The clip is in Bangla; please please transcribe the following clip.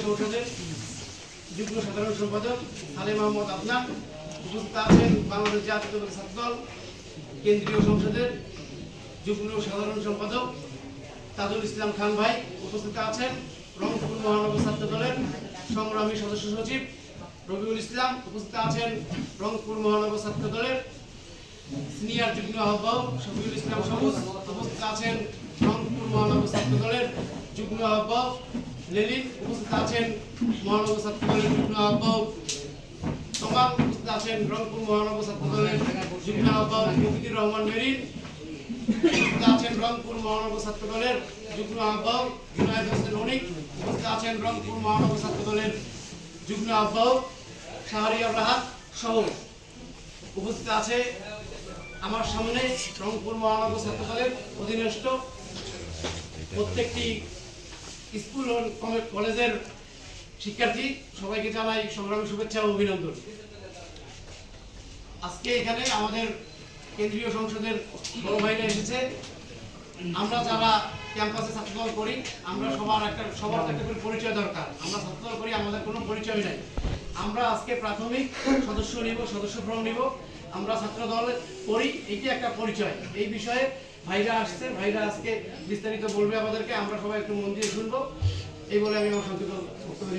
সংসদের সাধারণ সম্পাদক সাধারণ সম্পাদক তাজুল ইসলাম খান ভাই উপস্থিত আছেন। রংপুর মহানগর ছাত্র দলের সংগ্রামী সদস্য সচিব রবিউল ইসলাম উপস্থিত আছেন। রংপুর মহানগর ছাত্র দলের সিনিয়র যুগ্ম আহ্বায়ক শফিউল ইসলাম সবুজ, উপস্থিত আছেন রংপুর মহানগর ছাত্র দলের যুগ্ম আহ্বায়ক লেলিন উপস্থিত আছেন মহানগর ছাত্র দলের যুগ্ম আহ্বায়ক তমাল উপস্থিত আছেন রংপুর মহানগর ছাত্র দলের যুগ্ম আহ্বায়ক মুফিদুর রহমান মেরিন, উপস্থিত আছেন রংপুর মহানগর ছাত্র দলের যুগ্ম আহ্বায়ক জুনায়দ হোসেন অনিক উপস্থিত আছেন রংপুর মহানগর ছাত্র দলের যুগ্ম আহ্বায়ক শাহরিয়ার রাহাত সহ উপস্থিত আছে আমার সামনে রংপুর মহানগর ছাত্র দলের অধীনস্থ প্রত্যেকটি স্কুল কলেজের শিক্ষার্থী, সবাইকে জানাই সংগ্রামী শুভেচ্ছা ও অভিনন্দন। আজকে এখানে আমাদের কেন্দ্রীয় সংসদের বড় ভাইরা এসেছে। আমরা যারা ক্যাম্পাসে ছাত্রদল করি, আমরা সবার একটা সবার একটা করে পরিচয় দরকার। আমরা ছাত্রদল করি, আমাদের কোনো পরিচয় নাই। আমরা আজকে প্রাথমিক সদস্য নিব সদস্য ফর্ম নিব। আমরা ছাত্র দল করি, এটি একটা পরিচয়। এই বিষয়ে ভাইরা আসছে, ভাইরা আজকে বিস্তারিত বলবে আমাদেরকে। আমরা সবাই একটু মন দিয়ে শুনব। এই বলে আমি আমার সংক্ষিপ্ত বক্তব্য